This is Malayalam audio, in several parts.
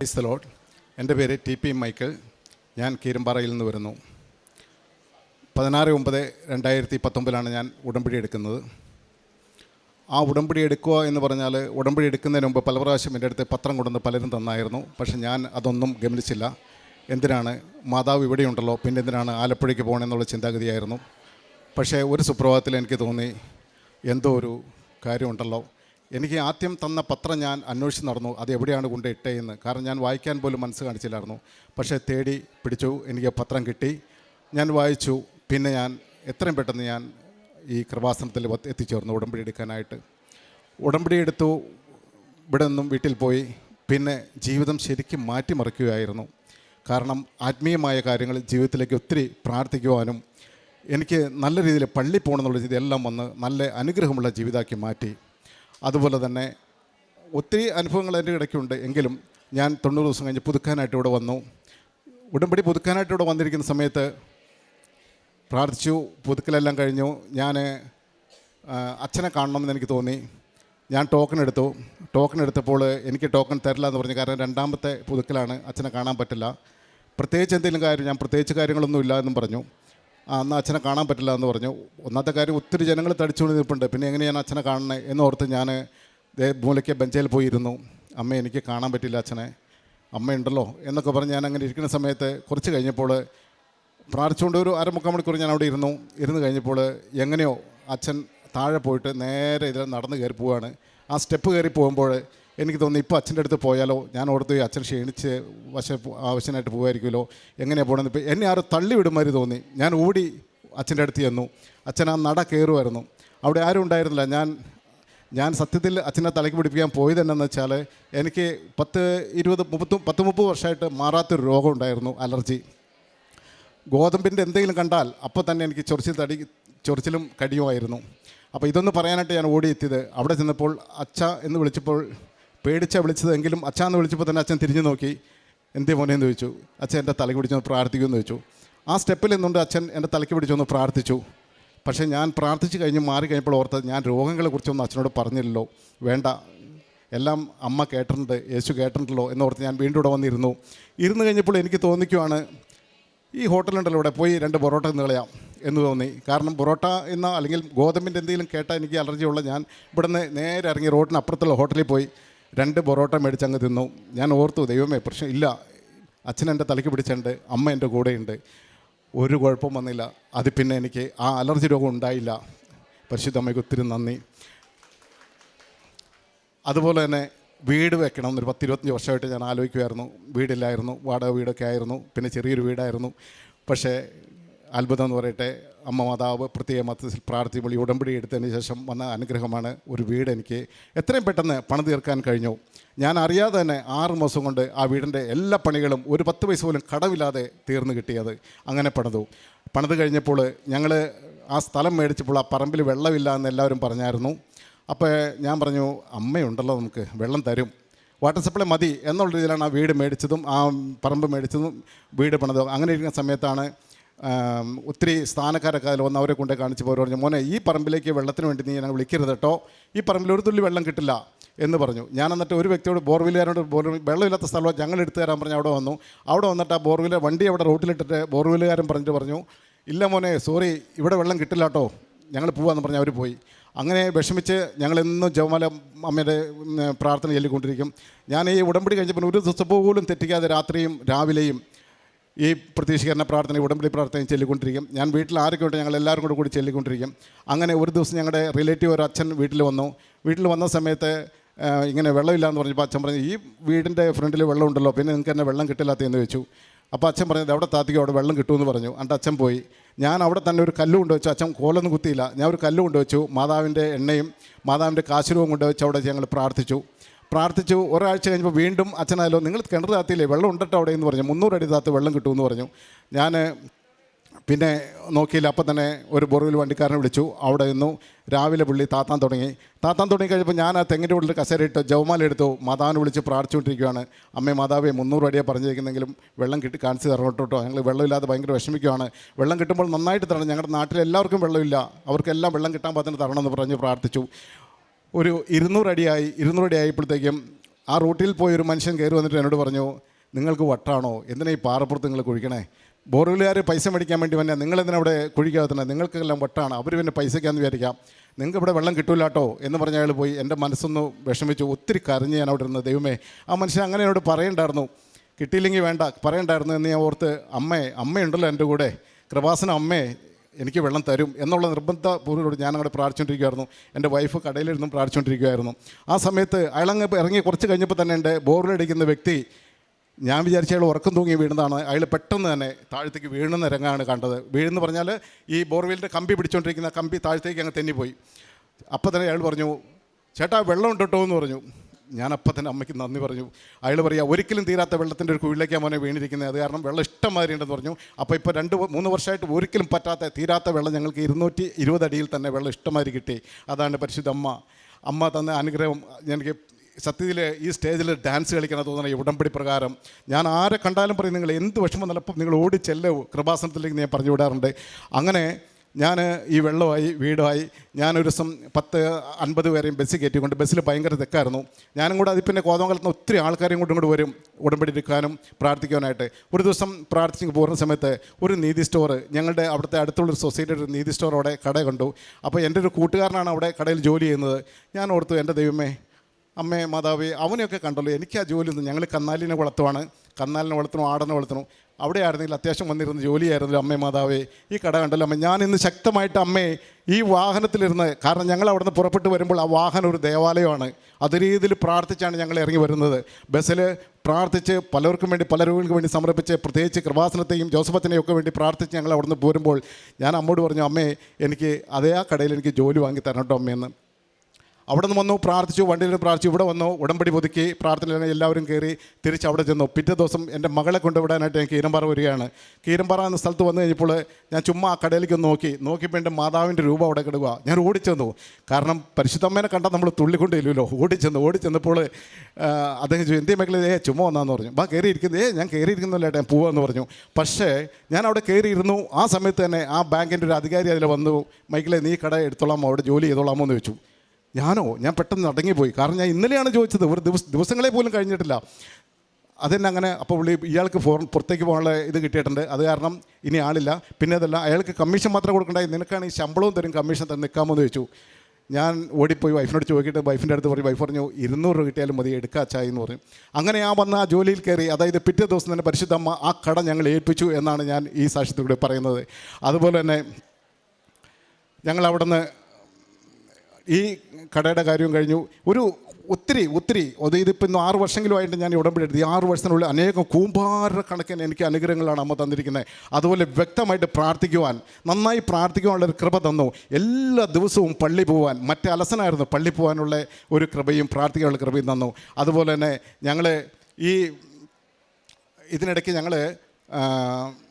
ലോഡ് എന്റെ പേര് ടി പി മൈക്കിൾ ഞാൻ കീരമ്പാറയിൽ നിന്ന് വരുന്നു. പതിനാറ് ഒമ്പത് രണ്ടായിരത്തി പത്തൊമ്പതിലാണ് ഞാൻ ഉടമ്പടി എടുക്കുന്നത്. ആ ഉടമ്പടി എടുക്കുക എന്ന് പറഞ്ഞാൽ ഉടമ്പടി എടുക്കുന്നതിന് മുമ്പ് പല പ്രാവശ്യം എന്റെ അടുത്ത് പത്രം കൊണ്ടുവന്ന് പലരും തന്നായിരുന്നു. പക്ഷെ ഞാൻ അതൊന്നും ഗമനിച്ചില്ല. എന്തിനാണ്? മാതാവ് ഇവിടെയുണ്ടല്ലോ. പിന്നെ എന്തിനാണ് ആലപ്പുഴയ്ക്ക് പോകണമെന്നുള്ള ചിന്താഗതിയായിരുന്നു. പക്ഷേ ഒരു സുപ്രഭാതത്തിൽ എനിക്ക് തോന്നി എന്തോ ഒരു കാര്യമുണ്ടല്ലോ. എനിക്ക് ആദ്യം തന്ന പത്രം ഞാൻ അന്വേഷിച്ച് നടന്നു. അത് എവിടെയാണ് കൊണ്ട് ഇട്ടേന്ന്. കാരണം ഞാൻ വായിക്കാൻ പോലും മനസ്സ് കാണിച്ചില്ലായിരുന്നു. പക്ഷേ തേടി പിടിച്ചു. എനിക്ക് പത്രം കിട്ടി. ഞാൻ വായിച്ചു. പിന്നെ ഞാൻ എത്രയും പെട്ടെന്ന് ഞാൻ ഈ കൃപാസനത്തിൽ എത്തിച്ചേർന്നു ഉടമ്പടി എടുക്കാനായിട്ട്. ഉടമ്പടി എടുത്തു. ഇവിടെ നിന്നും വീട്ടിൽ പോയി. പിന്നെ ജീവിതം ശരിക്കും മാറ്റിമറിക്കുകയായിരുന്നു. കാരണം ആത്മീയമായ കാര്യങ്ങൾ ജീവിതത്തിലേക്ക് ഒത്തിരി പ്രാർത്ഥിക്കുവാനും എനിക്ക് നല്ല രീതിയിൽ പള്ളി പോകണമെന്നുള്ള രീതി എല്ലാം വന്ന് നല്ല അനുഗ്രഹമുള്ള ജീവിതമാക്കി മാറ്റി. അതുപോലെ തന്നെ ഒത്തിരി അനുഭവങ്ങൾ എന്റെ ഇടയ്ക്കുണ്ട്. എങ്കിലും ഞാൻ തൊണ്ണൂറ് ദിവസം കഴിഞ്ഞ് പുതുക്കാനായിട്ട് ഇവിടെ വന്നു. ഉടമ്പടി പുതുക്കാനായിട്ട് ഇവിടെ വന്നിരിക്കുന്ന സമയത്ത് പ്രാർത്ഥിച്ചു. പുതുക്കലെല്ലാം കഴിഞ്ഞു. ഞാൻ അച്ഛനെ കാണണമെന്ന് എനിക്ക് തോന്നി. ഞാൻ ടോക്കൺ എടുത്തു. ടോക്കൺ എടുത്തപ്പോൾ എനിക്ക് ടോക്കൺ തരില്ല എന്ന് പറഞ്ഞു കാരണം രണ്ടാമത്തെ പുതുക്കലാണ്. അച്ഛനെ കാണാൻ പറ്റില്ല. പ്രത്യേകിച്ച് എന്തെങ്കിലും കാര്യം ഞാൻ പ്രത്യേകിച്ച് കാര്യങ്ങളൊന്നും ഇല്ല എന്നും പറഞ്ഞു. എന്നാൽ അച്ഛനെ കാണാൻ പറ്റില്ല എന്ന് പറഞ്ഞു. ഒന്നാമത്തെ കാര്യം ഒത്തിരി ജനങ്ങൾ തടിച്ചുകൊണ്ട് നിൽപ്പുണ്ട് പിന്നെ എങ്ങനെയാണ് അച്ഛനെ കാണണേ എന്നോർത്ത് ഞാൻ മൂലയ്ക്ക് ബെഞ്ചയിൽ പോയിരുന്നു. അമ്മ എനിക്ക് കാണാൻ പറ്റില്ല അച്ഛനെ. അമ്മയുണ്ടല്ലോ എന്നൊക്കെ പറഞ്ഞ് ഞാൻ അങ്ങനെ ഇരിക്കുന്ന സമയത്ത് കുറച്ച് കഴിഞ്ഞപ്പോൾ പ്രാർത്ഥിച്ചുകൊണ്ട് ഒരു അരമുക്കാൽ മണിക്കൂർ ഞാൻ അവിടെ ഇരുന്നു. ഇരുന്ന് കഴിഞ്ഞപ്പോൾ എങ്ങനെയോ അച്ഛൻ താഴെ പോയിട്ട് നേരെ ഇതിൽ നടന്ന് കയറി പോവുകയാണ് ആ സ്റ്റെപ്പ് കയറി പോകുമ്പോൾ എനിക്ക് തോന്നി ഇപ്പോൾ അച്ഛന്റെ അടുത്ത് പോയാലോ ഞാൻ ഓർത്ത് പോയി അച്ഛൻ ക്ഷീണിച്ച് വശ ആവശ്യമായിട്ട് പോകുമായിരിക്കുമല്ലോ എങ്ങനെയാണ് പോകണമെന്ന് ഇപ്പോൾ എന്നെ ആരും തള്ളി വിടുമാതിരി തോന്നി. ഞാൻ ഓടി അച്ഛന്റെ അടുത്ത് ചെന്നു. അച്ഛൻ ആ നട കയറുമായിരുന്നു അവിടെ ആരും ഉണ്ടായിരുന്നില്ല. ഞാൻ ഞാൻ സത്യത്തിൽ അച്ഛനെ തലയ്ക്ക് പിടിപ്പിക്കാൻ പോയത് എന്നാന്ന് വെച്ചാൽ എനിക്ക് പത്ത് ഇരുപത് മുപ്പത്ത് പത്ത് മുപ്പത് വർഷമായിട്ട് മാറാത്തൊരു രോഗം ഉണ്ടായിരുന്നു അലർജി. ഗോതമ്പിന്റെ എന്തെങ്കിലും കണ്ടാൽ അപ്പോൾ തന്നെ എനിക്ക് ചൊറിച്ചിൽ തടി ചൊറിച്ചിലും കടിയുമായിരുന്നു. അപ്പോൾ ഇതൊന്ന് പറയാനായിട്ട് ഞാൻ ഓടിയെത്തിയത്. അവിടെ ചെന്നപ്പോൾ അച്ഛ എന്ന് വിളിച്ചപ്പോൾ പേടിച്ച വിളിച്ചതെങ്കിലും അച്ഛാന്ന് വിളിച്ചപ്പോൾ തന്നെ അച്ഛൻ തിരിഞ്ഞു നോക്കി. എന്തേ മോനെ എന്ന് ചോദിച്ചു. അച്ഛൻ എന്റെ തലയ്ക്ക് പിടിച്ചൊന്ന് പ്രാർത്ഥിക്കുമെന്ന് ചോദിച്ചു. ആ സ്റ്റെപ്പിൽ നിന്നുകൊണ്ട് അച്ഛൻ എന്റെ തലയ്ക്ക് പിടിച്ചൊന്ന് പ്രാർത്ഥിച്ചു. പക്ഷേ ഞാൻ പ്രാർത്ഥിച്ചു കഴിഞ്ഞ് മാറി കഴിഞ്ഞപ്പോൾ ഓർത്തത് ഞാൻ രോഗങ്ങളെക്കുറിച്ചൊന്നും അച്ഛനോട് പറഞ്ഞില്ലല്ലോ. വേണ്ട. എല്ലാം അമ്മ കേട്ടിട്ടുണ്ട് യേശു കേട്ടിട്ടുണ്ടല്ലോ എന്നോർത്ത് ഞാൻ വീണ്ടും ഇവിടെ വന്നിരുന്നു. ഇരുന്ന് കഴിഞ്ഞപ്പോൾ എനിക്ക് തോന്നിക്കുവാണ് ഈ ഹോട്ടലുണ്ടല്ലോ ഇവിടെ പോയി രണ്ട് പൊറോട്ട എന്ന് കളയാം എന്ന് തോന്നി. കാരണം പൊറോട്ട എന്ന അല്ലെങ്കിൽ ഗോതമ്പിന്റെ എന്തെങ്കിലും കേട്ടാൽ എനിക്ക് അലർജിയുള്ള ഞാൻ ഇവിടുന്ന് നേരെ ഇറങ്ങി റോഡിന് അപ്പുറത്തുള്ള ഹോട്ടലിൽ പോയി രണ്ട് പൊറോട്ട മേടിച്ചങ്ങ് തിന്നു. ഞാൻ ഓർത്തു ദൈവമേ പ്രശ്നം ഇല്ല. അച്ഛൻ എന്റെ തലയ്ക്ക് പിടിച്ചിട്ടുണ്ട് അമ്മ എന്റെ കൂടെയുണ്ട്. ഒരു കുഴപ്പം വന്നില്ല. അത് പിന്നെ എനിക്ക് ആ അലർജി രോഗം ഉണ്ടായില്ല. പരിശുദ്ധ അമ്മയ്ക്ക് ഒത്തിരി നന്ദി. അതുപോലെ തന്നെ വീട് വെക്കണം. എന്നൊരു പത്ത് ഇരുപത്തഞ്ച് വർഷമായിട്ട് ഞാൻ ആലോചിക്കുമായിരുന്നു വീടില്ലായിരുന്നു. വാടക വീടൊക്കെ ആയിരുന്നു. പിന്നെ ചെറിയൊരു വീടായിരുന്നു. പക്ഷേ അത്ഭുതം എന്ന് പറയട്ടെ അമ്മ മാതാവ് പ്രത്യേക മതത്തിൽ പ്രാർത്ഥി വിളി ഉടമ്പടി എടുത്തതിന് ശേഷം വന്ന അനുഗ്രഹമാണ് ഒരു വീട് എനിക്ക്. എത്രയും പെട്ടെന്ന് പണം തീർക്കാൻ കഴിഞ്ഞു. ഞാൻ അറിയാതെ തന്നെ ആറ് മാസം കൊണ്ട് ആ വീടിന്റെ എല്ലാ പണികളും ഒരു പത്ത് പൈസ പോലും കടവില്ലാതെ തീർന്നു കിട്ടിയത്. അങ്ങനെ പണിതു. പണിത് കഴിഞ്ഞപ്പോൾ ഞങ്ങൾ ആ സ്ഥലം മേടിച്ചപ്പോൾ ആ പറമ്പിൽ വെള്ളമില്ല എന്ന് എല്ലാവരും പറഞ്ഞായിരുന്നു. അപ്പോൾ ഞാൻ പറഞ്ഞു അമ്മയുണ്ടല്ലോ നമുക്ക് വെള്ളം തരും. വാട്ടർ സപ്ലൈ മതി എന്നുള്ള രീതിയിലാണ് ആ വീട് മേടിച്ചതും ആ പറമ്പ് മേടിച്ചതും വീട് പണിതും അങ്ങനെ ഇരിക്കുന്ന സമയത്താണ് ഒത്തിരി സ്ഥാനക്കാരൊക്കെ അതിൽ വന്ന് അവരെ കൊണ്ടേ കാണിച്ചപ്പോൾ അവർ പറഞ്ഞു മോനെ ഈ പറമ്പിലേക്ക് വെള്ളത്തിന് വേണ്ടി നീ ഞങ്ങൾ വിളിക്കരുത് കേട്ടോ. ഈ പറമ്പിൽ ഒരു തുള്ളി വെള്ളം കിട്ടില്ല. എന്ന് പറഞ്ഞു. ഞാൻ എന്നിട്ട് ഒരു വ്യക്തിയോട് ബോർവില്ലുകാരോട് ബോർ വെള്ളമില്ലാത്ത സ്ഥലമാണ് ഞങ്ങൾ എടുത്തു തരാൻ പറഞ്ഞു അവിടെ വന്നു. അവിടെ വന്നിട്ട് ആ ബോർവെൽ വണ്ടി അവിടെ റോട്ടിലിട്ടിട്ട് ബോർവില്ലുകാരൻ പറഞ്ഞിട്ട് പറഞ്ഞു ഇല്ല മോനെ സോറി ഇവിടെ വെള്ളം കിട്ടില്ല കേട്ടോ. ഞങ്ങൾ പോവാന്ന് പറഞ്ഞ് അവർ പോയി. അങ്ങനെ വിഷമിച്ച് ഞങ്ങളെന്നും ജവമാല അമ്മയുടെ പ്രാർത്ഥന ചൊല്ലിക്കൊണ്ടിരിക്കും. ഞാൻ ഈ ഉടമ്പടി കഴിഞ്ഞപ്പോൾ ഒരു ദിവസം പോലും തെറ്റിക്കാതെ രാത്രിയും രാവിലെയും ഈ പ്രതീക്ഷീകരണ പ്രാർത്ഥന ഉടമ്പടി പ്രാർത്ഥന ചൊല്ലിക്കൊണ്ടിരിക്കും. ഞാൻ വീട്ടിൽ ആരൊക്കെ ഉണ്ട് ഞങ്ങൾ എല്ലാവരും കൂടെ കൂടി ചൊല്ലിക്കൊണ്ടിരിക്കും. അങ്ങനെ ഒരു ദിവസം ഞങ്ങളുടെ റിലേറ്റീവ് ഒരു അച്ഛൻ വീട്ടിൽ വന്നു. വീട്ടിൽ വന്ന സമയത്ത് ഇങ്ങനെ വെള്ളമില്ല എന്ന് പറഞ്ഞപ്പോൾ അച്ഛൻ പറഞ്ഞു ഈ വീടിന്റെ ഫ്രണ്ടിൽ വെള്ളം ഉണ്ടല്ലോ പിന്നെ നിങ്ങൾക്ക് തന്നെ വെള്ളം കിട്ടില്ലാത്ത എന്ന് വെച്ചു. അപ്പോൾ അച്ഛൻ പറഞ്ഞത് അവിടെ താത്തിക്കും അവിടെ വെള്ളം കിട്ടുമെന്ന് പറഞ്ഞു. എന്നിട്ട് അച്ഛൻ പോയി. ഞാൻ അവിടെ തന്നെ ഒരു കല്ല് കൊണ്ടുവച്ചു. അച്ഛൻ കോലൊന്നും കുത്തിയില്ല. ഞാൻ ഒരു കല്ല് കൊണ്ടുവച്ചു. മാതാവിന്റെ എണ്ണയും മാതാവിന്റെ കാശുരവും കൊണ്ടുവച്ച് അവിടെ ഞങ്ങൾ പ്രാർത്ഥിച്ചു. പ്രാർത്ഥിച്ചു. ഒരാഴ്ച കഴിഞ്ഞപ്പോൾ വീണ്ടും അച്ഛനായാലോ നിങ്ങൾ കിണർ താത്തിയില്ലേ? വെള്ളം ഉണ്ടട്ടോ അവിടെ? എന്ന് പറഞ്ഞു. മുന്നൂറ് അടി താത്ത് വെള്ളം കിട്ടുമെന്ന് പറഞ്ഞു. ഞാൻ പിന്നെ നോക്കിയില്ല. അപ്പം തന്നെ ഒരു ബോർവിൽ വണ്ടിക്കാരനെ വിളിച്ചു. അവിടെ നിന്നു. രാവിലെ പുള്ളി താത്താൻ തുടങ്ങി. താത്താൻ തുടങ്ങി കഴിഞ്ഞപ്പോൾ ഞാൻ ആ തെങ്ങിന്റെ ഉള്ളിൽ കസേരയിട്ട് ജവമാല എടുത്തു. മാതാവിനെ വിളിച്ച് പ്രാർത്ഥിച്ചുകൊണ്ടിരിക്കുകയാണ് അമ്മേ മാതാവേ മുന്നൂറ് അടിയാണ് പറഞ്ഞിരിക്കുന്നെങ്കിലും വെള്ളം കിട്ടി കാണിച്ച് തരണം കേട്ടോ ഞങ്ങൾ വെള്ളമില്ലാതെ ഭയങ്കര വിഷമിക്കുകയാണ് വെള്ളം കിട്ടുമ്പോൾ നന്നായിട്ട് തരണം. ഞങ്ങളുടെ നാട്ടിൽ എല്ലാവർക്കും വെള്ളമില്ല. അവർക്കെല്ലാം വെള്ളം കിട്ടാൻ പാത്തിന് തരണമെന്ന് പറഞ്ഞ് പ്രാർത്ഥിച്ചു. ഒരു ഇരുന്നൂറ് അടിയായി ഇരുന്നൂറ് അടി ആയപ്പോഴത്തേക്കും ആ റൂട്ടിൽ പോയി ഒരു മനുഷ്യൻ കയറി വന്നിട്ട് എന്നോട് പറഞ്ഞു നിങ്ങൾക്ക് വട്ടാണോ? എന്തിനാ ഈ പാറപ്പുറത്ത് നിങ്ങൾ കുഴിക്കണേ? ബോർവെല്ലുകാർ പൈസ മേടിക്കാൻ വേണ്ടി വന്നെ. നിങ്ങൾ എന്തിനാ അവിടെ കുഴിക്കാത്തന്നെ നിങ്ങൾക്കെല്ലാം വട്ടാണ്. അവർ പിന്നെ പൈസയ്ക്കാന്ന് വിചാരിക്കാം. നിങ്ങൾക്ക് ഇവിടെ വെള്ളം കിട്ടൂലാട്ടോ? എന്ന് പറഞ്ഞ അയാൾ പോയി. എന്റെ മനസ്സൊന്ന് വിഷമിച്ചു ഒത്തിരി കരഞ്ഞ് ഞാൻ അവിടെ ഇരുന്ന് ദൈവമേ ആ മനുഷ്യൻ അങ്ങനെ എന്നോട് പറയണ്ടായിരുന്നു. കിട്ടിയില്ലെങ്കിൽ വേണ്ട പറയണ്ടായിരുന്നു എന്ന് ഞാൻ ഓർത്ത് അമ്മേ അമ്മയുണ്ടല്ലോ എന്റെ കൂടെ. കൃപാസന അമ്മേ എനിക്ക് വെള്ളം തരും എന്നുള്ള നിർബന്ധപൂർവം ഞാൻ അങ്ങോട്ട് പ്രാർത്ഥിച്ചുകൊണ്ടിരിക്കുകയായിരുന്നു എന്റെ വൈഫ് കടയിലിരുന്നും പ്രാർത്ഥിച്ചുകൊണ്ടിരിക്കുകയായിരുന്നു ആ സമയത്ത് അയാളങ്ങ് ഇറങ്ങി കുറച്ച് കഴിഞ്ഞപ്പോൾ തന്നെ എന്റെ ബോറിലടിക്കുന്ന വ്യക്തി ഞാൻ വിചാരിച്ച അയാൾ ഉറക്കം തൂങ്ങി വീണതാണ് അയാൾ പെട്ടെന്ന് തന്നെ താഴത്തേക്ക് വീഴുന്ന രംഗമാണ് കണ്ടത്. വീഴുന്ന് പറഞ്ഞാൽ ഈ ബോർവെല്ലിന്റെ കമ്പി പിടിച്ചുകൊണ്ടിരിക്കുന്ന കമ്പി താഴത്തേക്ക് അങ്ങ് തെന്നിപ്പോയി. അപ്പോൾ തന്നെ അയാൾ പറഞ്ഞു ചേട്ടാ വെള്ളം ഉണ്ട് എന്ന് പറഞ്ഞു. ഞാൻ അപ്പം തന്നെ അമ്മയ്ക്ക് നന്ദി പറഞ്ഞു. അയാൾ പറയുക ഒരിക്കലും തീരാത്ത വെള്ളത്തിന്റെ ഒരു കുഴിലേക്കാണ് മോനെ വീണിരിക്കുന്നത് അത് കാരണം വെള്ളം ഇഷ്ടം മാതിരി ഉണ്ടെന്ന് പറഞ്ഞു. അപ്പോൾ ഇപ്പോൾ രണ്ട് മൂന്ന് വർഷമായിട്ട് ഒരിക്കലും പറ്റാത്ത തീരാത്ത വെള്ളം ഞങ്ങൾക്ക് ഇരുന്നൂറ്റി ഇരുപത് അടിയിൽ തന്നെ വെള്ളം ഇഷ്ടമാതിരി കിട്ടി. അതാണ് പരിശുദ്ധ അമ്മ. അമ്മ തന്ന അനുഗ്രഹം എനിക്ക് സത്യത്തിൽ ഈ സ്റ്റേജിൽ ഡാൻസ് കളിക്കണം തോന്നുന്ന ഈ ഉടമ്പടി പ്രകാരം. ഞാൻ ആരെ കണ്ടാലും പറയും നിങ്ങൾ എന്ത് വിഷമം നിലപ്പം നിങ്ങൾ ഓടി ചെല്ലവും കൃപാസനത്തിലേക്ക് ഞാൻ പറഞ്ഞു വിടാറുണ്ട്. അങ്ങനെ ഞാൻ ഈ വെള്ളമായി വീടുമായി ഞാനൊരു ദിവസം പത്ത് അൻപത് പേരെയും ബസ്സിൽ കയറ്റിക്കൊണ്ട് ബസ്സിൽ ഭയങ്കര തിരക്കായിരുന്നു ഞാനും കൂടെ അതിൽ പിന്നെ കോതമംഗലത്ത് നിന്ന് ഒത്തിരി ആൾക്കാരെയും കൂടെ ഇങ്ങോട്ട് വരും ഉടമ്പടി എടുക്കാനും പ്രാർത്ഥിക്കാനായിട്ട് ഒരു ദിവസം പ്രാർത്ഥിച്ച് പോകുന്ന സമയത്ത് ഒരു നീതി സ്റ്റോർ ഞങ്ങളുടെ അവിടുത്തെ അടുത്തുള്ള ഒരു സൊസൈറ്റിയുടെ ഒരു നീതി സ്റ്റോർ അവിടെ കട കണ്ടു. അപ്പോൾ എന്റെ ഒരു കൂട്ടുകാരനാണ് അവിടെ കടയിൽ ജോലി ചെയ്യുന്നത്. ഞാൻ ഓർത്തു എന്റെ ദൈവമേ അമ്മേ മാതാവേ അവനെയൊക്കെ കണ്ടല്ലോ. എനിക്ക് ആ ജോലി ഒന്നും ഞങ്ങൾ കന്നാലിനെ വളർത്തുവാണ്. കന്നാലിനെ വളർത്തണോ ആടനെ വളർത്തണു? അവിടെ ആയിരുന്നെങ്കിൽ അത്യാവശ്യം വന്നിരുന്ന ജോലിയായിരുന്നു അമ്മേ മാതാവേ. ഈ കട കണ്ടല്ലോ അമ്മ. ഞാൻ ഇന്ന് ശക്തമായിട്ട് അമ്മേ ഈ വാഹനത്തിലിരുന്ന് കാരണം ഞങ്ങൾ അവിടെ നിന്ന് പുറപ്പെട്ട് വരുമ്പോൾ ആ വാഹനം ഒരു ദേവാലയമാണ്. അത് രീതിയിൽ പ്രാർത്ഥിച്ചാണ് ഞങ്ങൾ ഇറങ്ങി വരുന്നത്. ബസ്സിൽ പ്രാർത്ഥിച്ച് പലർക്കും വേണ്ടി പല രോഗികൾക്ക് വേണ്ടി സമർപ്പിച്ച് പ്രത്യേകിച്ച് കൃപാസനത്തെയും ജോസഫത്തിനെയും ഒക്കെ വേണ്ടി പ്രാർത്ഥിച്ച് ഞങ്ങൾ അവിടെ നിന്ന് പോരുമ്പോൾ ഞാൻ അമ്മോട് പറഞ്ഞു അമ്മേ എനിക്ക് അതേ ആ കടയിൽ എനിക്ക് ജോലി വാങ്ങി തരണം കേട്ടോ അമ്മയെന്ന് അവിടെ നിന്ന് വന്നു പ്രാർത്ഥിച്ചു വണ്ടിയിൽ പ്രാർത്ഥിച്ചു ഇവിടെ വന്നു ഉടമ്പടി പുതുക്കി പ്രാർത്ഥന എല്ലാവരും കയറി തിരിച്ച് അവിടെ ചെന്നു. പിറ്റേ ദിവസം എന്റെ മകളെ കൊണ്ടുവിടാനായിട്ട് ഞാൻ കീരമ്പാറ വരികയാണ്. കീരമ്പാറ എന്ന സ്ഥലത്ത് വന്നു കഴിഞ്ഞപ്പോൾ ഞാൻ ചുമ്മാ ആ കടയിലേക്ക് നോക്കി. നോക്കിയപ്പോൾ എന്റെ മാതാവിന്റെ രൂപം അവിടെ കിടക്കുക. ഞാൻ ഓടിച്ചെന്നു. കാരണം പരിശുദ്ധമ്മേനെ കണ്ടാൽ നമ്മൾ തുള്ളിക്കൊണ്ടില്ലല്ലോ ഓടിച്ചെന്നു ഓടിച്ചെന്നപ്പോൾ അദ്ദേഹം ചോദിച്ചു എന്തേ മക്കളെ? ഏ ചുമ്മാ വന്നാന്ന് പറഞ്ഞു. ബാ കയറിയിരിക്കുന്നത് ഏ ഞാൻ കയറിയിരിക്കുന്നില്ല ഞാൻ പോവാന്ന് പറഞ്ഞു. പക്ഷേ ഞാൻ അവിടെ കയറിയിരുന്നു. ആ സമയത്ത് തന്നെ ആ ബാങ്കിന്റെ ഒരു അധികാരി അതിൽ വന്നു. മൈക്കിളെ നീ കട എടുത്തോളാമോ അവിടെ ജോലി ചെയ്തോളാമോ എന്ന് ചോദിച്ചു. ഞാനോ ഞാൻ പെട്ടെന്ന് അടങ്ങിപ്പോയി. കാരണം ഞാൻ ഇന്നലെയാണ് ചോദിച്ചത്. ഒരു ദിവസ ദിവസങ്ങളെ പോലും കഴിഞ്ഞിട്ടില്ല. അതെന്നെ അങ്ങനെ അപ്പോൾ പുള്ളി ഇയാൾക്ക് ഫോൺ പുറത്തേക്ക് പോകാനുള്ള ഇത് കിട്ടിയിട്ടുണ്ട്. അത് കാരണം ഇനി ആളില്ല. പിന്നെ അതല്ല അയാൾക്ക് കമ്മീഷൻ മാത്രം കൊടുക്കണ്ടായി. നിനക്കാണ് ഈ ശമ്പളവും തരും കമ്മീഷൻ തന്നെ നിൽക്കാമോ എന്ന് ചോദിച്ചു. ഞാൻ ഓടിപ്പോയി വൈഫിനോട് ചോദിക്കിട്ട്. വൈഫിന്റെ അടുത്ത് പറയും വൈഫ് പറഞ്ഞു ഇരുന്നൂറ് രൂപ കിട്ടിയാലും മതി എടുക്കാച്ചായി എന്ന് പറഞ്ഞു. അങ്ങനെ ആ വന്ന ആ ജോലിയിൽ കയറി അതായത് പിറ്റേ ദിവസം തന്നെ പരിശുദ്ധമ്മ ആ കട ഞങ്ങൾ ഏൽപ്പിച്ചു എന്നാണ് ഞാൻ ഈ സാക്ഷ്യത്തിലൂടെ പറയുന്നത്. അതുപോലെ തന്നെ ഞങ്ങൾ അവിടുന്ന് ഈ കടയുടെ കാര്യവും കഴിഞ്ഞു. ഒരു ഒത്തിരി ഒത്തിരി ഇതിപ്പോൾ ഇന്ന് ആറ് വർഷമെങ്കിലും ആയിട്ട് ഞാൻ ഉടമ്പടി ഈ ആറ് വർഷത്തിനുള്ളിൽ അനേകം കൂമ്പാര കണക്കിന് എനിക്ക് അനുഗ്രഹങ്ങളാണ് അമ്മ തന്നിരിക്കുന്നത്. അതുപോലെ വ്യക്തമായിട്ട് പ്രാർത്ഥിക്കുവാൻ നന്നായി പ്രാർത്ഥിക്കുവാനുള്ള ഒരു കൃപ തന്നു. എല്ലാ ദിവസവും പള്ളി പോകാൻ മറ്റേ അലസനായിരുന്നു പള്ളി പോകാനുള്ള ഒരു കൃപയും പ്രാർത്ഥിക്കാനുള്ള കൃപയും തന്നു. അതുപോലെ തന്നെ ഞങ്ങൾ ഈ ഇതിനിടയ്ക്ക് ഞങ്ങൾ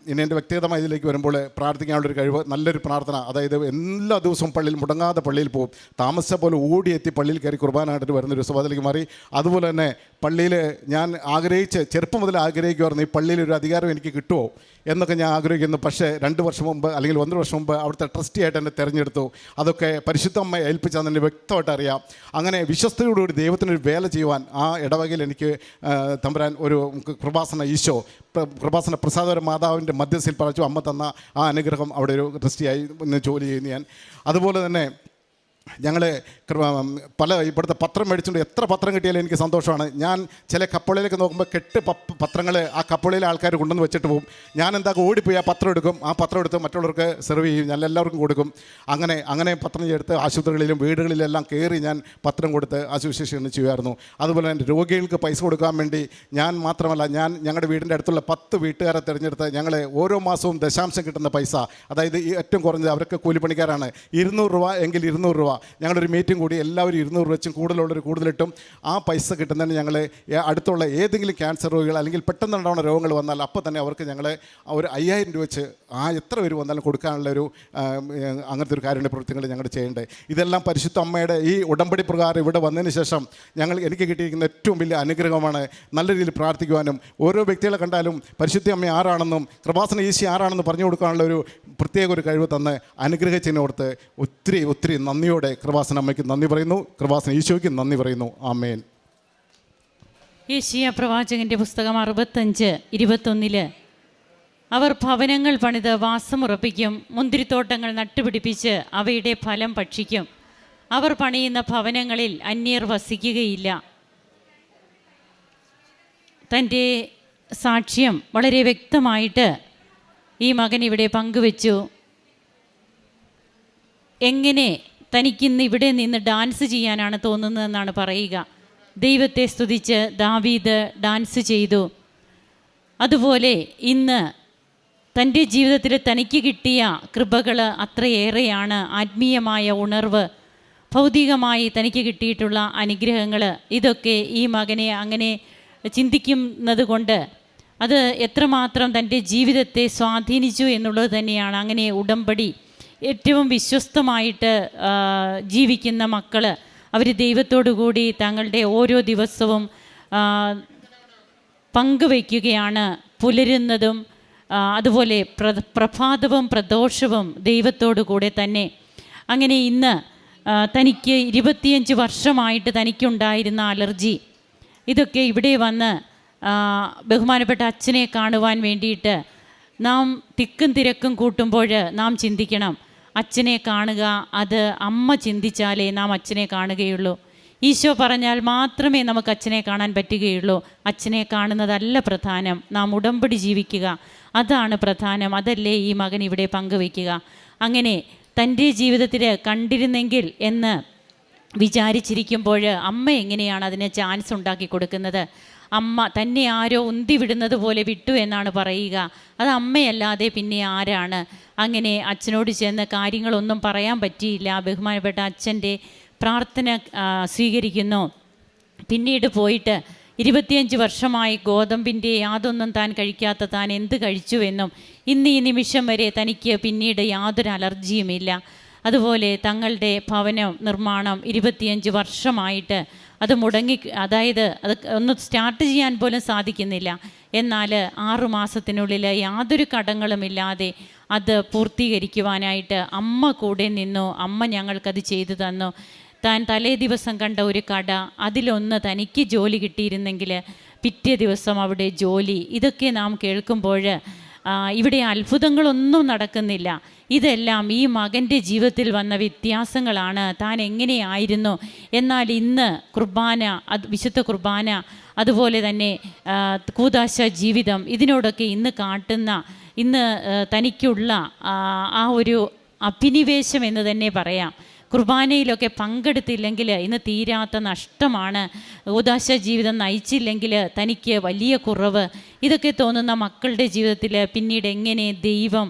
ഇനി എന്റെ വ്യക്തിഗതമായ ഇതിലേക്ക് വരുമ്പോൾ പ്രാർത്ഥിക്കാനുള്ളൊരു കഴിവ് നല്ലൊരു പ്രാർത്ഥന. അതായത് എല്ലാ ദിവസവും പള്ളിയിൽ മുടങ്ങാതെ പള്ളിയിൽ പോകും. താമസിച്ച പോലെ ഓടിയെത്തി പള്ളിയിൽ കയറി കുർബാനായിട്ട് വരുന്നൊരു സ്വഭാവത്തിലേക്ക് മാറി. അതുപോലെ തന്നെ പള്ളിയിൽ ഞാൻ ആഗ്രഹിച്ച് ചെറുപ്പം മുതൽ ആഗ്രഹിക്കുമായിരുന്നു ഈ പള്ളിയിൽ ഒരു അധികാരം എനിക്ക് കിട്ടുമോ എന്നൊക്കെ ഞാൻ ആഗ്രഹിക്കുന്നു. പക്ഷേ രണ്ട് വർഷം മുമ്പ് അല്ലെങ്കിൽ ഒന്നര വർഷം മുമ്പ് അവിടുത്തെ ട്രസ്റ്റി ആയിട്ട് എന്നെ തിരഞ്ഞെടുത്തു. അതൊക്കെ പരിശുദ്ധ അമ്മയെ ഏൽപ്പിച്ചാൽ എന്നെ വ്യക്തമായിട്ട് അറിയാം. അങ്ങനെ വിശ്വസ്തയോടുകൂടി ദൈവത്തിനൊരു വേല ചെയ്യുവാൻ ആ ഇടവകയിൽ എനിക്ക് തമ്പരാൻ ഒരു കൃപാസന ഈശോ കൃപാസന പ്രസാദപര മാതാവിന്റെ മധ്യസ്ഥയിൽ പറച്ചു അമ്മ തന്ന ആ അനുഗ്രഹം അവിടെ ഒരു ക്രിസ്റ്റിയായി ജോലി ചെയ്യുന്നു ഞാൻ. അതുപോലെ തന്നെ ഞങ്ങൾ പല ഇവിടുത്തെ പത്രം മേടിച്ചുകൊണ്ട് എത്ര പത്രം കിട്ടിയാലും എനിക്ക് സന്തോഷമാണ്. ഞാൻ ചില കപ്പളിലേക്ക് നോക്കുമ്പോൾ കെട്ട് പത്രങ്ങൾ ആ കപ്പളിലെ ആൾക്കാർ കൊണ്ടുവന്ന് വെച്ചിട്ട് പോകും. ഞാൻ എന്താ ഓടിപ്പോയി ആ പത്രം എടുക്കും. ആ പത്രം എടുത്ത് മറ്റുള്ളവർക്ക് സെർവ് ചെയ്യും. ഞാൻ എല്ലാവർക്കും കൊടുക്കും. അങ്ങനെ അങ്ങനെ പത്രം എടുത്ത് ആശുപത്രികളിലും വീടുകളിലെല്ലാം കയറി ഞാൻ പത്രം കൊടുത്ത് ആശുവിശേഷം ചെയ്യുമായിരുന്നു. അതുപോലെ തന്നെ രോഗികൾക്ക് പൈസ കൊടുക്കാൻ വേണ്ടി ഞാൻ മാത്രമല്ല ഞാൻ ഞങ്ങളുടെ വീടിന്റെ അടുത്തുള്ള പത്ത് വീട്ടുകാരെ തിരഞ്ഞെടുത്ത് ഞങ്ങൾ ഓരോ മാസവും ദശാംശം കിട്ടുന്ന പൈസ അതായത് ഏറ്റവും കുറഞ്ഞത് അവർക്ക് കൂലിപ്പണിക്കാരാണ്. ഇരുന്നൂറ് രൂപ എങ്കിൽ ഇരുന്നൂറ് രൂപ ഞങ്ങളൊരു മീറ്റിംഗ് കൂടി എല്ലാവരും ഇരുന്നൂറ് വെച്ചും കൂടുതലുള്ളവർ കൂടുതലിട്ടും ആ പൈസ കിട്ടുന്നതിന് ഞങ്ങൾ അടുത്തുള്ള ഏതെങ്കിലും ക്യാൻസർ രോഗികൾ അല്ലെങ്കിൽ പെട്ടെന്ന് ഉണ്ടാവുന്ന രോഗങ്ങൾ വന്നാൽ അപ്പോൾ തന്നെ അവർക്ക് ഞങ്ങൾ ഒരു അയ്യായിരം രൂപ വെച്ച് ആ എത്ര പേര് വന്നാലും കൊടുക്കാനുള്ള ഒരു അങ്ങനത്തെ ഒരു കാര്യങ്ങളുടെ പ്രവൃത്തികൾ ഞങ്ങൾ ചെയ്യേണ്ടത്. ഇതെല്ലാം പരിശുദ്ധ അമ്മയുടെ ഈ ഉടമ്പടി പ്രകാരം ഇവിടെ വന്നതിന് ശേഷം ഞങ്ങൾ എനിക്ക് കിട്ടിയിരിക്കുന്ന ഏറ്റവും വലിയ അനുഗ്രഹമാണ് നല്ല രീതിയിൽ പ്രാർത്ഥിക്കുവാനും ഓരോ വ്യക്തികളെ കണ്ടാലും പരിശുദ്ധ അമ്മ ആരാണെന്നും കൃപാസന ഈശി ആരാണെന്ന് പറഞ്ഞു കൊടുക്കാനുള്ള ഒരു പ്രത്യേക ഒരു കഴിവ് തന്ന് അനുഗ്രഹിച്ചതിനോർത്ത് ഒത്തിരി ഒത്തിരി നന്ദിയോടെ കൃപാസന അമ്മയ്ക്ക് നന്ദി പറയുന്നു. കൃപാസന ഈശോയ്ക്ക് നന്ദി പറയുന്നു. ആമേൻ. ഏഷ്യ പ്രവാചകന്റെ പുസ്തകം അറുപത്തഞ്ച് ഇരുപത്തൊന്നിൽ. അവർ ഭവനങ്ങൾ പണിത് വാസമുറപ്പിക്കും മുന്തിരിത്തോട്ടങ്ങൾ നട്ടുപിടിപ്പിച്ച് അവയുടെ ഫലം ഭക്ഷിക്കും. അവർ പണിയുന്ന ഭവനങ്ങളിൽ അന്യർ വസിക്കുകയില്ല. തന്റെ സാക്ഷ്യം വളരെ വ്യക്തമായിട്ട് ഈ മകൻ ഇവിടെ പങ്കുവച്ചു. എങ്ങനെ തനിക്കിന്ന് ഇവിടെ നിന്ന് ഡാൻസ് ചെയ്യാനാണ് തോന്നുന്നതെന്നാണ് പറയുക. ദൈവത്തെ സ്തുതിച്ച് ദാവീദ് ഡാൻസ് ചെയ്തു. അതുപോലെ ഇന്ന് തന്റെ ജീവിതത്തിൽ തനിക്ക് കിട്ടിയ കൃപകൾ അത്രയേറെയാണ്. ആത്മീയമായ ഉണർവ് ഭൗതികമായി തനിക്ക് കിട്ടിയിട്ടുള്ള അനുഗ്രഹങ്ങൾ ഇതൊക്കെ ഈ മകനെ അങ്ങനെ ചിന്തിക്കുന്നത് കൊണ്ട് അത് എത്രമാത്രം തന്റെ ജീവിതത്തെ സ്വാധീനിച്ചു എന്നുള്ളത് തന്നെയാണ്. അങ്ങനെ ഉടമ്പടി ഏറ്റവും വിശ്വസ്തമായിട്ട് ജീവിക്കുന്ന മക്കൾ അവർ ദൈവത്തോടു കൂടി തങ്ങളുടെ ഓരോ ദിവസവും പങ്കുവയ്ക്കുകയാണ്. പുലരുന്നതും അതുപോലെ പ്ര പ്രഭാതവും പ്രദോഷവും ദൈവത്തോടു കൂടെ തന്നെ. അങ്ങനെ ഇന്ന് തനിക്ക് ഇരുപത്തിയഞ്ച് വർഷമായിട്ട് തനിക്കുണ്ടായിരുന്ന അലർജി. ഇതൊക്കെ ഇവിടെ വന്ന് ബഹുമാനപ്പെട്ട അച്ഛനെ കാണുവാൻ വേണ്ടിയിട്ട് നാം തിക്കും തിരക്കും കൂട്ടുമ്പോൾ നാം ചിന്തിക്കണം. അച്ഛനെ കാണുക അത് അമ്മ ചിന്തിച്ചാലേ നാം അച്ഛനെ കാണുകയുള്ളൂ. ഈശോ പറഞ്ഞാൽ മാത്രമേ നമുക്ക് അച്ഛനെ കാണാൻ പറ്റുകയുള്ളൂ. അച്ഛനെ കാണുന്നതല്ല പ്രധാനം. നാം ഉടമ്പടി ജീവിക്കുക. അതാണ് പ്രധാനം. അതല്ലേ ഈ മകൻ ഇവിടെ പങ്കുവയ്ക്കുക. അങ്ങനെ തന്റെ ജീവിതത്തിൽ കണ്ടിരുന്നെങ്കിൽ എന്ന് വിചാരിച്ചിരിക്കുമ്പോൾ അമ്മ എങ്ങനെയാണ് അതിന് ചാൻസ് ഉണ്ടാക്കി കൊടുക്കുന്നത്? അമ്മ തന്നെ ആരോ ഉന്തി വിടുന്നത് പോലെ വിട്ടു എന്നാണ് പറയുക. അത് അമ്മയല്ലാതെ പിന്നെ ആരാണ്? അങ്ങനെ അച്ഛനോട് ചെന്ന് കാര്യങ്ങളൊന്നും പറയാൻ പറ്റിയില്ല. ബഹുമാനപ്പെട്ട അച്ഛന്റെ പ്രാർത്ഥന സ്വീകരിക്കുന്നു. പിന്നീട് പോയിട്ട് ഇരുപത്തിയഞ്ച് വർഷമായി ഗോതമ്പിന്റെ യാതൊന്നും താൻ കഴിക്കാത്ത താൻ എന്ത് കഴിച്ചുവെന്നും ഇന്ന് ഈ നിമിഷം വരെ തനിക്ക് പിന്നീട് യാതൊരു അലർജിയുമില്ല. അതുപോലെ തങ്ങളുടെ ഭവനം നിർമ്മാണം ഇരുപത്തിയഞ്ച് വർഷമായിട്ട് അത് മുടങ്ങി അതായത് അത് ഒന്ന് സ്റ്റാർട്ട് ചെയ്യാൻ പോലും സാധിക്കുന്നില്ല. എന്നാൽ ആറു മാസത്തിനുള്ളിൽ യാതൊരു കടങ്ങളുമില്ലാതെ അത് പൂർത്തീകരിക്കുവാനായിട്ട് അമ്മ കൂടെ നിന്നു. അമ്മ ഞങ്ങൾക്കത് ചെയ്തു തന്നു. താൻ തലേ ദിവസം കണ്ട ഒരു കട അതിലൊന്ന് തനിക്ക് ജോലി കിട്ടിയിരുന്നെങ്കിൽ പിറ്റേ ദിവസം അവിടെ ജോലി. ഇതൊക്കെ നാം കേൾക്കുമ്പോൾ ഇവിടെ അത്ഭുതങ്ങളൊന്നും നടക്കുന്നില്ല. ഇതെല്ലാം ഈ മകന്റെ ജീവിതത്തിൽ വന്ന വ്യത്യാസങ്ങളാണ്. താൻ എങ്ങനെയായിരുന്നു? എന്നാൽ ഇന്ന് കുർബാന അത് വിശുദ്ധ കുർബാന അതുപോലെ തന്നെ കൂതാശ ജീവിതം ഇതിനോടൊക്കെ ഇന്ന് കാട്ടുന്ന ഇന്ന് തനിക്കുള്ള ആ ഒരു അഭിനിവേശം എന്ന് തന്നെ പറയാം. കുർബാനയിലൊക്കെ പങ്കെടുത്തില്ലെങ്കിൽ ഇന്ന് തീരാത്ത നഷ്ടമാണ്. ഉദാശ ജീവിതം നയിച്ചില്ലെങ്കിൽ തനിക്ക് വലിയ കുറവ്. ഇതൊക്കെ തോന്നുന്ന മക്കളുടെ ജീവിതത്തിൽ പിന്നീട് എങ്ങനെ ദൈവം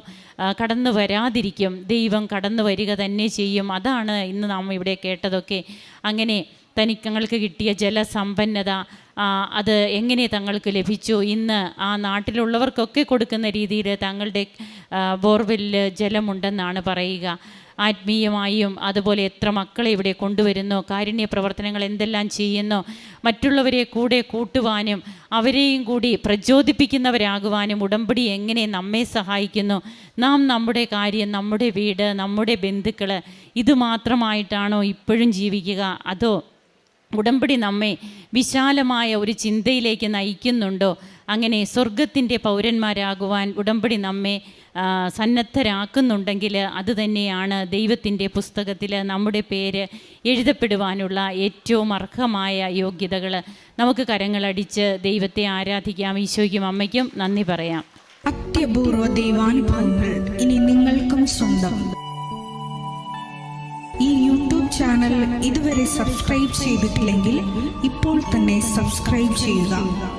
കടന്നു വരാതിരിക്കും? ദൈവം കടന്നു വരിക തന്നെ ചെയ്യും. അതാണ് ഇന്ന് നാം ഇവിടെ കേട്ടതൊക്കെ. അങ്ങനെ തനിക്ക് തങ്ങൾക്ക് കിട്ടിയ ജലസമ്പന്നത അത് എങ്ങനെ തങ്ങൾക്ക് ലഭിച്ചു? ഇന്ന് ആ നാട്ടിലുള്ളവർക്കൊക്കെ കൊടുക്കുന്ന രീതിയിൽ തങ്ങളുടെ ബോർവെല്ലിൽ ജലമുണ്ടെന്നാണ് പറയുക. ആത്മീയമായും അതുപോലെ എത്ര മക്കളെ ഇവിടെ കൊണ്ടുവരുന്നു കാരുണ്യ പ്രവർത്തനങ്ങൾ എന്തെല്ലാം ചെയ്യുന്നു മറ്റുള്ളവരെ കൂടെ കൂട്ടുവാനും അവരെയും കൂടി പ്രചോദിപ്പിക്കുന്നവരാകുവാനും ഉടമ്പടി എങ്ങനെ നമ്മെ സഹായിക്കുന്നു നാം നമ്മുടെ കാര്യം നമ്മുടെ വീട് നമ്മുടെ ബന്ധുക്കൾ ഇത് മാത്രമായിട്ടാണോ ഇപ്പോഴും ജീവിക്കുക? അതോ ഉടമ്പടി നമ്മെ വിശാലമായ ഒരു ചിന്തയിലേക്ക് നയിക്കുന്നുണ്ടോ? അങ്ങനെ സ്വർഗത്തിന്റെ പൗരന്മാരാകുവാൻ ഉടമ്പടി നമ്മെ സന്നദ്ധരാക്കുന്നുണ്ടെങ്കിൽ അത് തന്നെയാണ് ദൈവത്തിന്റെ പുസ്തകത്തിൽ നമ്മുടെ പേര് എഴുതപ്പെടുവാനുള്ള ഏറ്റവും അർഹമായ യോഗ്യതകൾ. നമുക്ക് കരങ്ങളടിച്ച് ദൈവത്തെ ആരാധിക്കാം. ഈശോയ്ക്കും അമ്മയ്ക്കും നന്ദി പറയാം. അത്യപൂർവ ദൈവാനുഭവങ്ങൾ ഇനി നിങ്ങൾക്കും സ്വന്തം. ഈ യൂട്യൂബ് ചാനൽ ഇതുവരെ സബ്സ്ക്രൈബ് ചെയ്തിട്ടില്ലെങ്കിൽ ഇപ്പോൾ തന്നെ സബ്സ്ക്രൈബ് ചെയ്യുക.